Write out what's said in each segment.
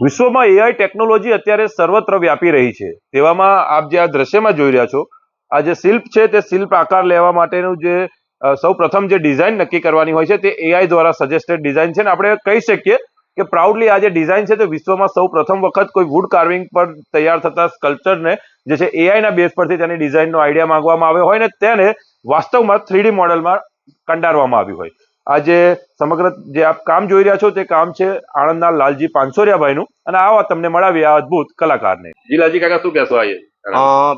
વિશ્વમાં AI technology અત્યારે સર્વત્ર વ્યાપી રહી છે. તેવામાં આપ જે આ દ્રશ્યમાં જોઈ રહ્યા છો, આ જે શિલ્પ છે તે શિલ્પ આકાર લેવા માટેનું જે સૌ પ્રથમ જે ડિઝાઇન નક્કી કરવાની હોય છે તે એઆઈ દ્વારા સજેસ્ટેડ ડિઝાઇન છે ને આપણે કહી શકીએ કે પ્રાઉડલી આ જે ડિઝાઇન છે તે વિશ્વમાં સૌ પ્રથમ વખત કોઈ વુડ કાર્વિંગ પર તૈયાર થતા સ્કલ્પચરને જે છે એઆઈના બેઝ પરથી તેની ડિઝાઇનનો આઈડિયા માંગવામાં આવ્યો હોય ને તેને વાસ્તવમાં થ્રીડી મોડેલમાં કંડારવામાં આવ્યું હોય. આ જે સમગ્ર જે આપ કામ જોઈ રહ્યા છો તે કામ છે આણંદના લાલજી પાનસોરિયાભાઈનું અને આવા તમને મળાવી આ અદભુત કલાકારને. જીલાજી કાકા શું કહેશો આઈએ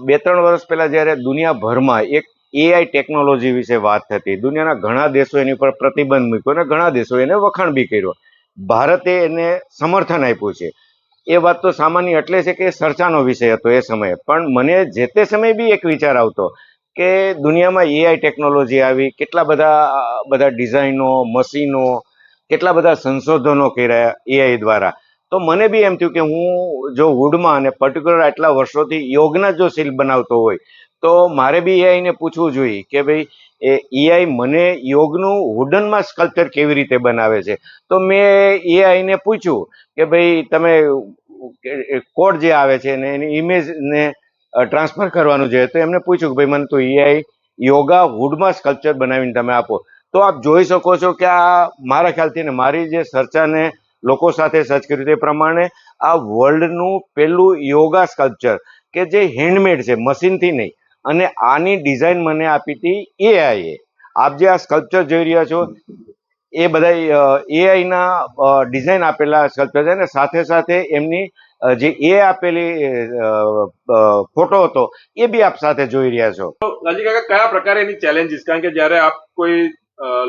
બે ત્રણ વર્ષ પહેલા જ્યારે દુનિયાભરમાં એક એઆઈ ટેકનોલોજી વિશે વાત થતી દુનિયાના ઘણા દેશો એની પર પ્રતિબંધ મૂક્યો અને ઘણા દેશો એને વખાણ બી કર્યો. ભારતે એને સમર્થન આપ્યું છે. એ વાત તો સામાન્ય એટલે છે કે ચર્ચાનો વિષય હતો એ સમયે. પણ મને જે તે સમયે બી એક વિચાર આવતો કે દુનિયામાં એઆઈ ટેકનોલોજી આવી, કેટલા બધા બધા ડિઝાઇનો મશીનો કેટલા બધા સંશોધનો કર્યા એઆઈ દ્વારા. તો મને બી એમ થયું કે હું જો વુડમાં અને પર્ટિક્યુલર આટલા વર્ષોથી યોગના જો શિલ્પ બનાવતો હોય, તો મારે બી એઆઈને પૂછવું જોઈએ કે ભાઈ, એ એઆઈ મને યોગનું વુડનમાં સ્કલ્પચર કેવી રીતે બનાવે છે? તો મેં એઆઈને પૂછ્યું કે ભાઈ, તમે કોડ જે આવે છે ને, એની ઇમેજને ટ્રાન્સફર કરવાનું છે. તો એમને પૂછ્યું કે ભાઈ, મને તો એઆઈ યોગા વુડમાં સ્કલ્પચર બનાવીને તમે આપો. તો આપ જોઈ શકો છો કે આ મારા ખ્યાલથી ને મારી જે ચર્ચાને લોકો સાથે સર્ચ કર્યું તે પ્રમાણે આ વર્લ્ડનું પહેલું યોગા સ્કલ્પચર કે જે હેન્ડમેડ છે મશીનથી નહીં, અને આની ડિઝાઇન મને આપી હતી એઆઈએ આપ જે આ સ્કલ્પચર જોઈ રહ્યા છો, એ બધા એઆઈના ડિઝાઇન આપેલા સ્કલ્પચર છે અને સાથે સાથે એમની જે એ આપેલી ફોટો હતો એ બી આપ સાથે જોઈ રહ્યા છો. રાજી કાકા કયા પ્રકારે એની ચેલેન્જીસ કારણ કે જ્યારે આપ કોઈ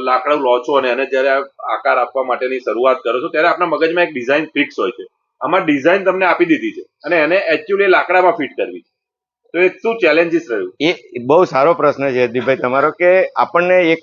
લાકડું લો છો અને એને જ્યારે આકાર આપવા માટેની શરૂઆત કરો છો ત્યારે આપણા મગજમાં એક ડિઝાઇન ફિક્સ હોય છે. આમાં ડિઝાઇન તમને આપી દીધી છે અને એને એકચ્યુઅલી લાકડામાં ફિટ કરવી છે. તો એ શું ચેલેન્જીસ રહ્યું? એ બહુ સારો પ્રશ્ન છે દીપભાઈ તમારો કે આપણને એક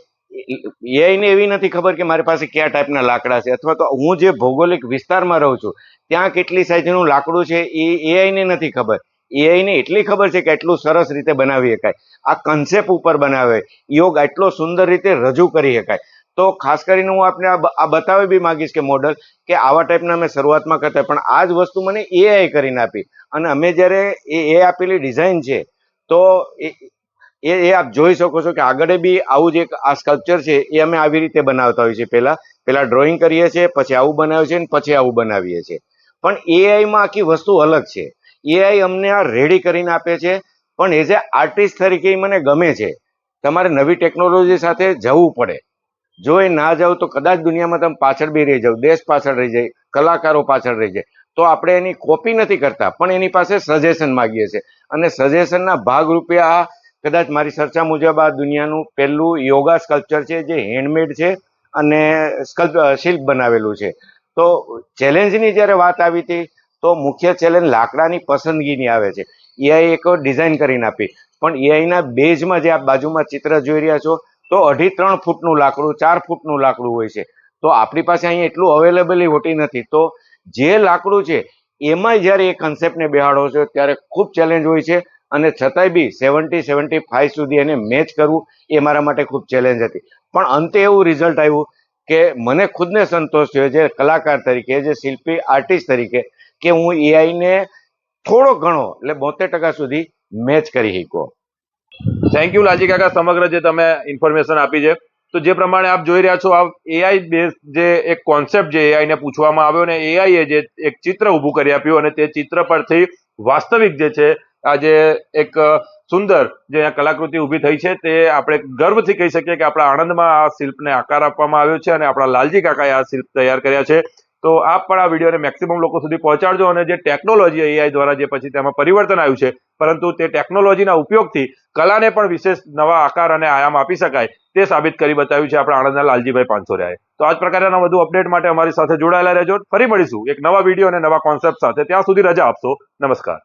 એઆઈને એવી નથી ખબર કે મારી પાસે કયા ટાઈપના લાકડા છે અથવા તો હું જે ભૌગોલિક વિસ્તારમાં રહું છું, ત્યાં કેટલી સાઈઝનું લાકડું છે, એ એઆઈને નથી ખબર. એઆઈને એટલી ખબર છે કે એટલું સરસ રીતે બનાવી શકાય. આ કન્સેપ્ટ ઉપર બનાવે, યોગ એટલો સુંદર રીતે રજૂ કરી શકાય. તો ખાસ કરીને હું આપને આ બતાવી બી માગીશ કે મોડલ કે આવા ટાઈપના અમે શરૂઆતમાં કરતા, પણ આ જ વસ્તુ મને એઆઈ કરીને આપી. અને અમે જ્યારે એ આપેલી ડિઝાઇન છે, તો એ એ આપ જોઈ શકો છો કે આગળ બી આવું જ એક આ સ્કલ્પચર છે, એ અમે આવી રીતે બનાવતા હોઈએ છીએ. પહેલા, પહેલાં ડ્રોઈંગ કરીએ છીએ, પછી આવું બનાવીએ છીએ અને પછી આવું બનાવીએ છીએ. પણ એઆઈમાં આખી વસ્તુ અલગ છે. એઆઈ અમને આ રેડી કરીને આપે છે, પણ એઝ એ આર્ટિસ્ટ તરીકે મને ગમે છે. તમારે નવી ટેકનોલોજી સાથે જવું પડે. જો એ ના જાવ તો કદાચ દુનિયામાં તમે પાછળ બી રહી જાવ, દેશ પાછળ રહી જાય, કલાકારો પાછળ રહી જાય. તો આપણે એની કોપી નથી કરતા, પણ એની પાસે સજેશન માગીએ છીએ. અને સજેશનના ભાગરૂપે આ કદાચ મારી ચર્ચા મુજબ આ દુનિયાનું પહેલું યોગા સ્કલ્પચર છે, જે હેન્ડમેડ છે અને સ્કલ્પ શિલ્પ બનાવેલું છે. તો ચેલેન્જની જ્યારે વાત આવી હતી, તો મુખ્ય ચેલેન્જ લાકડાની પસંદગીની આવે છે. એઆઈ એક ડિઝાઇન કરીને આપી. પણ એઆઈના બેઝમાં જે આપ બાજુમાં ચિત્ર જોઈ રહ્યા છો, તો અઢી ત્રણ ફૂટનું લાકડું, ચાર ફૂટનું લાકડું હોય છે. તો આપણી પાસે અહીંયા એટલું અવેલેબલ હોતી નથી. તો જે લાકડું છે એમાં જ્યારે એ કન્સેપ્ટને બેહાડો છો, ત્યારે ખૂબ ચેલેન્જ હોય છે. અને છતાંય બી સેવન્ટી સેવન્ટી ફાઈવ સુધી એને મેચ કરવું એ મારા માટે ખૂબ ચેલેન્જ હતી. પણ અંતે એવું રિઝલ્ટ આવ્યું કે મને ખુદને સંતોષ થયો જે કલાકાર તરીકે, જે શિલ્પી આર્ટિસ્ટ તરીકે, કે હું એઆઈને થોડો ઘણો એટલે બોતેર ટકા સુધી મેચ કરી શક્યો. થેન્ક યુ લાલજી કાકા, સમગ્ર જે તમે ઇન્ફોર્મેશન આપી છે. તો જે પ્રમાણે આપ જોઈ રહ્યા છો, આ એઆઈ બેઝ જે એક કોન્સેપ્ટ જે એઆઈને પૂછવામાં આવ્યો ને એઆઈએ જે એક ચિત્ર ઊભું કરી આપ્યું અને તે ચિત્ર પરથી વાસ્તવિક જે છે આ જે એક સુંદર જે કલાકૃતિ ઊભી થઈ છે તે આપણે ગર્વથી કહી શકીએ કે આપણા આણંદમાં આ શિલ્પને આકાર આપવામાં આવ્યો છે અને આપણા લાલજી કાકાએ આ શિલ્પ તૈયાર કર્યા છે. તો આપ પણ આ વિડીયોને મેક્સિમમ લોકો સુધી પહોંચાડજો અને જે ટેકનોલોજી એઆઈ દ્વારા જે પછી તેમાં પરિવર્તન આવ્યું છે, પરંતુ તે ટેકનોલોજીના ઉપયોગથી કલાને પણ વિશેષ નવા આકાર અને આયામ આપી શકાય તે સાબિત કરી બતાવ્યું છે આપણા આણંદના લાલજીભાઈ પાંચોરિયાએ તો આ જ પ્રકારના વધુ અપડેટ માટે અમારી સાથે જોડાયેલા રહેજો. ફરી મળીશું એક નવા વીડિયો અને નવા કોન્સેપ્ટ સાથે. ત્યાં સુધી રજા આપશો. નમસ્કાર.